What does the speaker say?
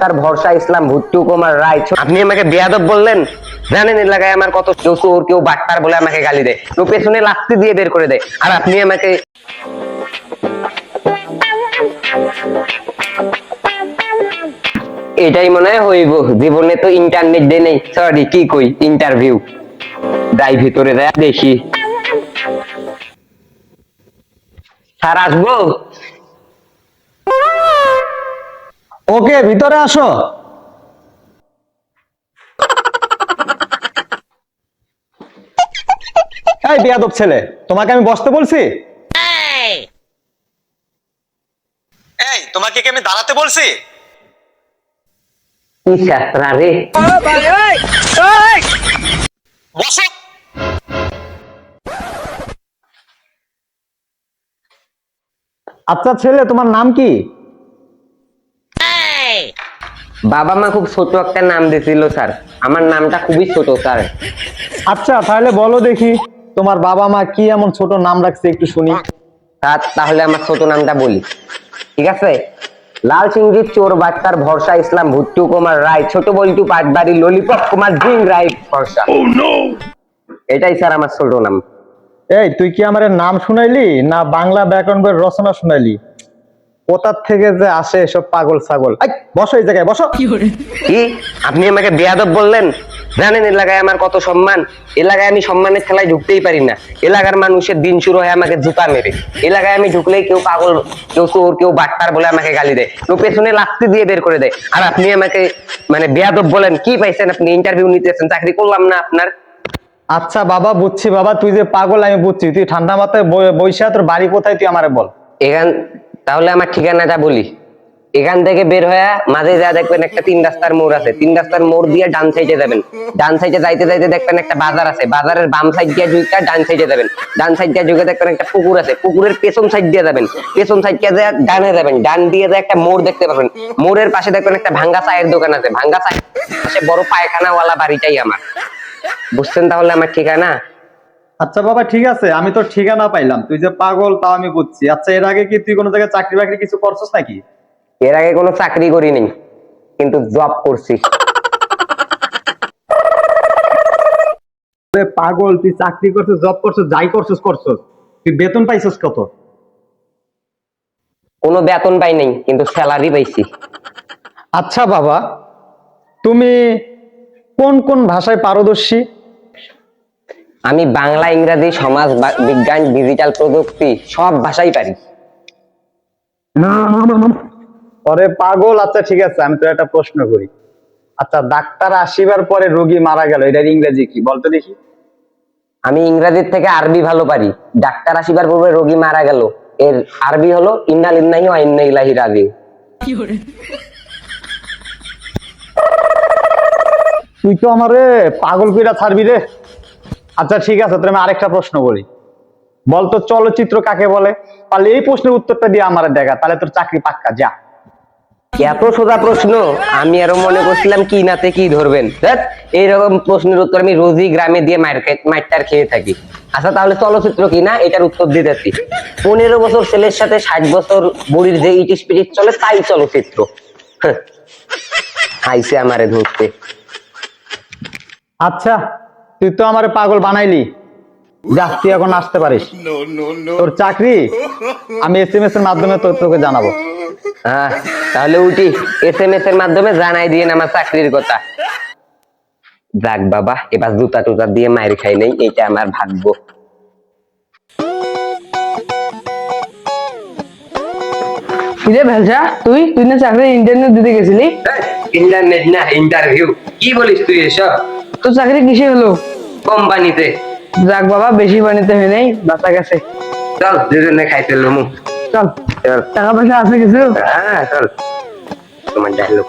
তার ভরসা, ইসলাম, ভুট্টু, কুমার রায় আপনি আমাকে বেয়াদব বললেন? জানেন এলাকায় আমার কত কেউ চোর কেউ বাটপার বলে আমাকে গালি দেয়। কেউ পেছনে লাস্তি দিয়ে বের করে দেয়। আর আপনি আমাকে এটাই মনে হয় হইব। জীবনে তো ইন্টারনেট ডে নেই। সরি কি কই? ইন্টারভিউ যাই ভিতরে দেখি। স্যার, আসব? ওকে ভিতরে আসো। এই বিয়াদব ছেলে তোমাকে আমি বসতে বলছি? এই। তোমাকে কি আমি দাঁড়াতে বলছি? রে? বসো। আচ্ছা ছেলে তোমার নাম কি? বাবা মা খুব ছোট একটা নাম দিয়েছিল স্যার। আমার নামটা খুবই ছোট স্যার। আচ্ছা তাহলে বলো দেখি তোমার বাবা মা কি এমন ছোট নাম রাখছে একটু শুনি। স্যার তাহলে আমার ছোট নামটা বলি। ঠিক আছে? লাল সিংজির চোর বাচ্চার ভরসা ইসলাম ভুট্টু কুমার রায় ছোট বল্টু পাটবাড়ি ললিপপ কুমার জিং রায় ভরসা। এটাই স্যার আমার ছোট নাম। এই তুই কি আমার নাম শুনাইলি না বাংলা ব্যাকরণ বইয়ের রচনা শুনাইলি? কোথার থেকে যে আসে সব পাগল ছাগল? বসো এই জায়গায় বসো। কি আপনি আমাকে বেয়াদব বললেন? জানেন এলাকায় আমার কত সম্মান। এলাকায় আমি সম্মানের খেলায় ঢুকতেই পারি না। এলাকার মানুষের দিন শুরু হয় আমাকে জুতা মেরে। এলাকায় আমি ঢুকলেই কেউ পাগল কেউ চোর কেউ বাটপার বলে আমাকে গালি দেয়। কেউ পেছনে লাস্তি দিয়ে বের করে দেয়। আর আপনি আমাকে মানে বেয়াদব বলেন কি পাইছেন আপনি? ইন্টারভিউ নিতেছেন চাকরি করলাম না আপনার? আচ্ছা বাবা বুঝছি বাবা তুই যে পাগল আমি বুঝছি। তুই ঠান্ডা মাথায় বইসা তোর বাড়ি কোথায় তুই আমারে বল। এখান তাহলে আমার ঠিকানাটা বলি। এখান থেকে বের হয়ে মাঝে যা দেখবেন একটা তিন রাস্তার মোড় আছে। তিন রাস্তার মোড় দিয়ে ডান সাইডে যাবেন। ডান সাইডে যাইতে যাইতে দেখবেন একটা বাজার আছে। বাজারের বাম সাইড দিয়ে ঢুকে ডান সাইডে যাবেন। ডান সাইড দিয়ে ঢুকে দেখবেন একটা পুকুর আছে। পুকুরের পেছন সাইড দিয়ে যাবেন। পেছন সাইড দিয়ে ডানে যাবেন। ডান দিয়ে যায় একটা মোড় দেখতে পাবেন। মোড়ের পাশে দেখবেন একটা ভাঙ্গা চায়ের দোকান আছে। ভাঙ্গা চায়ের পাশে বড় পায়খানাওয়ালা বাড়িটাই আমার। বুঝছেন তাহলে আমার ঠিকানা? আচ্ছা বাবা ঠিক আছে। আমি তোর ঠিকানা পাইলাম। তুই যে পাগল তাও আমি বুঝছি। আচ্ছা এর আগে কি তুই কোনো জায়গায় চাকরি বাকরি কিছু করছিস নাকি? এর আগে কোনো চাকরি করিনি কিন্তু জব করছি। পাগল তুই চাকরি করছিস জব করছিস যাই করছিস করছিস। তুই বেতন পাইছিস কত? কোনো বেতন পাই নাই কিন্তু স্যালারি পাইছি। আচ্ছা বাবা তুমি কোন কোন ভাষায় পারদর্শী? আমি বাংলা ইংরাজি সমাজ বা- বিজ্ঞান ডিজিটাল প্রযুক্তি সব ভাষাই পারি। পরে পাগল আচ্ছা ঠিক আছে আমি তো একটা প্রশ্ন করি। আচ্ছা ডাক্তার আসিবার পরে রোগী মারা গেল এটার ইংরেজি কি? বলতো দেখি। আমি ইংরেজির থেকে আরবি ভালো পারি। ডাক্তার আসিবার পূর্বে রোগী মারা গেল। এর আরবি হলো ইন্নাল ইন্নাহি ওয়া ইন্না ইলাইহি রাজিউন। তুই তো আমারে পাগল কইরা ছাড়বি রে। আচ্ছা ঠিক আছে তোর আমি আরেকটা প্রশ্ন করি। বলতো চলচ্চিত্র কাকে বলে? তাহলে এই প্রশ্নের উত্তরটা দিয়ে আমার দেখা তাহলে তোর চাকরি পাক্কা যা। এত সোজা প্রশ্ন আমি আরও মনে করছিলাম কি নাতে কি ধরবেন। এইরকম প্রশ্নের উত্তর আমি রোজই গ্রামে দিয়ে মাইটার খেয়ে থাকি। আচ্ছা তাহলে চলচ্চিত্র কি না? এটার উত্তর দিতেছি। পনেরো বছর ছেলের সাথে ষাট বছর বুড়ির যে ইটিস পিটিস চলে তাই চলচ্চিত্র। আইসে আমারে ধরতে। আচ্ছা তুই তো আমার পাগল বানাইলি। যা তুই এখন আসতে পারিস। তোর চাকরি? আমি এস এম এস এর মাধ্যমে তোর তোকে জানাব। হ্যাঁ তাহলে উঠি। এস এম এস এর মাধ্যমে জানাই দিয়ে আমার চাকরির কথা। যাক বাবা এবার জুতা টুতা দিয়ে মায়ের খাই নেই এটা আমার ভাগ্য। কিরে ভেলসা তুই? তুই না চাকরি ইন্টারনেট দিতে গেছিলি? ইন্টারনেট না ইন্টারভিউ কি বলিস তুই এসব? তোর চাকরি কিসে হলো? কোম্পানিতে যাক বাবা বেশি পানিতে হয় নাই বাঁচা গেছে। চল দুজনে খাইতে লমু চল। চল। টাকা পয়সা আছে কিছু? হ্যাঁ চল। তোমার ডায়লগ।